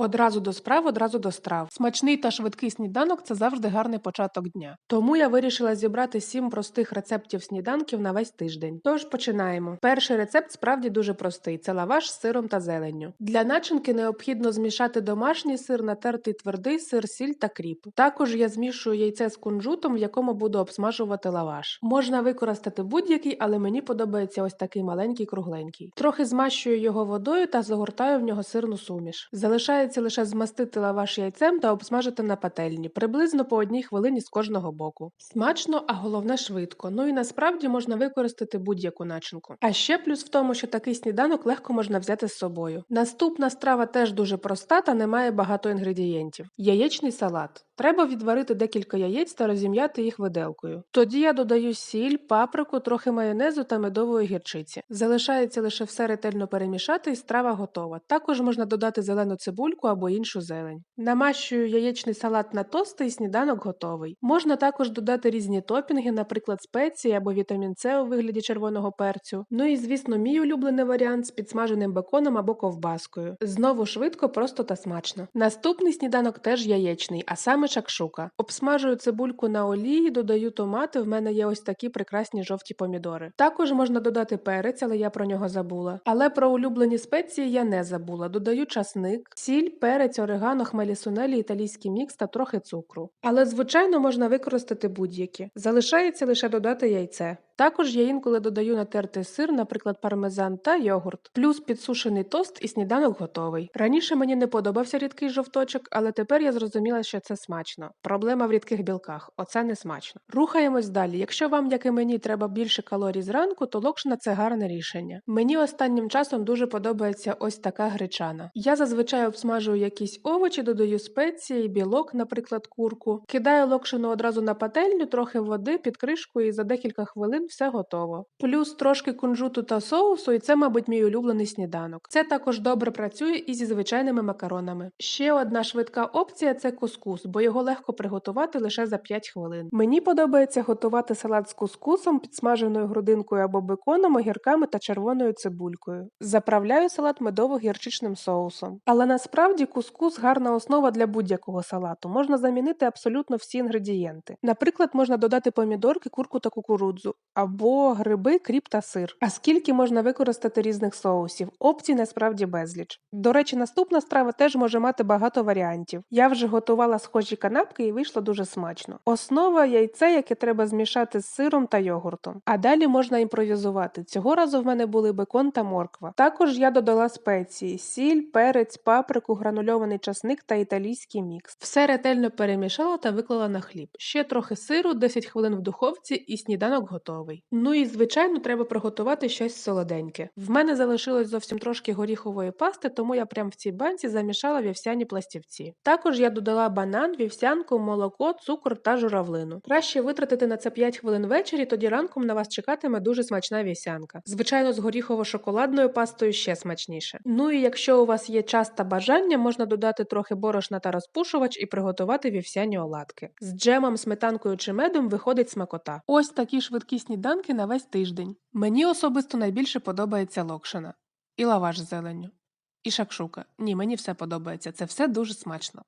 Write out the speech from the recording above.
Одразу до справ, одразу до страв. Смачний та швидкий сніданок це завжди гарний початок дня. Тому я вирішила зібрати сім простих рецептів сніданків на весь тиждень. Тож починаємо. Перший рецепт справді дуже простий: це лаваш з сиром та зеленню. Для начинки необхідно змішати домашній сир, натертий твердий сир, сіль та кріп. Також я змішую яйце з кунжутом, в якому буду обсмажувати лаваш. Можна використати будь-який, але мені подобається ось такий маленький кругленький. Трохи змащую його водою та загортаю в нього сирну суміш. Залишається лише змастити лаваш яйцем та обсмажити на пательні, приблизно по одній хвилині з кожного боку. Смачно, а головне швидко. Ну і насправді можна використати будь-яку начинку. А ще плюс в тому, що такий сніданок легко можна взяти з собою. Наступна страва теж дуже проста та не має багато інгредієнтів. Яєчний салат. Треба відварити декілька яєць та розім'яти їх виделкою. Тоді я додаю сіль, паприку, трохи майонезу та медової гірчиці. Залишається лише все ретельно перемішати і страва готова. Також можна додати зелену цибульку або іншу зелень. Намащую яєчний салат на тости і сніданок готовий. Можна також додати різні топінги, наприклад, спеції або вітамін С у вигляді червоного перцю. Ну і звісно, мій улюблений варіант з підсмаженим беконом або ковбаскою. Знову швидко, просто та смачно. Наступний сніданок теж яєчний, а саме шакшука. Обсмажую цибульку на олії, додаю томати. В мене є ось такі прекрасні жовті помідори. Також можна додати перець, але я про нього забула. Але про улюблені спеції я не забула. Додаю часник, сіль, перець, орегано, хмелі сунелі, італійський мікс та трохи цукру. Але звичайно можна використати будь-які. Залишається лише додати яйце. Також я інколи додаю натертий сир, наприклад, пармезан та йогурт, плюс підсушений тост і сніданок готовий. Раніше мені не подобався рідкий жовточок, але тепер я зрозуміла, що це смачно. Проблема в рідких білках, оце не смачно. Рухаємось далі. Якщо вам, як і мені, треба більше калорій зранку, то локшина це гарне рішення. Мені останнім часом дуже подобається ось така гречана. Я зазвичай обсмажую якісь овочі, додаю спеції, білок, наприклад, курку, кидаю локшину одразу на пательню, трохи води під кришкою і за декілька хвилин все готово. Плюс трошки кунжуту та соусу, і це, мабуть, мій улюблений сніданок. Це також добре працює і зі звичайними макаронами. Ще одна швидка опція це кускус, бо його легко приготувати лише за 5 хвилин. Мені подобається готувати салат з кускусом, підсмаженою грудинкою або беконом, огірками та червоною цибулькою. Заправляю салат медово-гірчичним соусом. Але насправді кускус гарна основа для будь-якого салату. Можна замінити абсолютно всі інгредієнти. Наприклад, можна додати помідорки, курку та кукурудзу, або гриби, кріп та сир. А скільки можна використати різних соусів? Опцій насправді безліч. До речі, наступна страва теж може мати багато варіантів. Я вже готувала схожі канапки і вийшло дуже смачно. Основа яйце, яке треба змішати з сиром та йогуртом. А далі можна імпровізувати. Цього разу в мене були бекон та морква. Також я додала спеції: сіль, перець, паприку, гранульований часник та італійський мікс. Все ретельно перемішала та виклала на хліб. Ще трохи сиру, 10 хвилин в духовці, і сніданок готовий. Ну і звичайно, треба приготувати щось солоденьке. В мене залишилось зовсім трошки горіхової пасти, тому я прямо в цій банці замішала вівсяні пластівці. Також я додала банан, вівсянку, молоко, цукор та журавлину. Краще витратити на це 5 хвилин ввечері, тоді ранком на вас чекатиме дуже смачна вівсянка. Звичайно, з горіхово-шоколадною пастою ще смачніше. Ну і якщо у вас є час та бажання, можна додати трохи борошна та розпушувач і приготувати вівсяні оладки. З джемом, сметанкою чи медом виходить смакота. Ось такі швидкі сніданки на весь тиждень. Мені особисто найбільше подобається локшина і лаваш з зеленню. І шакшука. Ні, мені все подобається. Це все дуже смачно.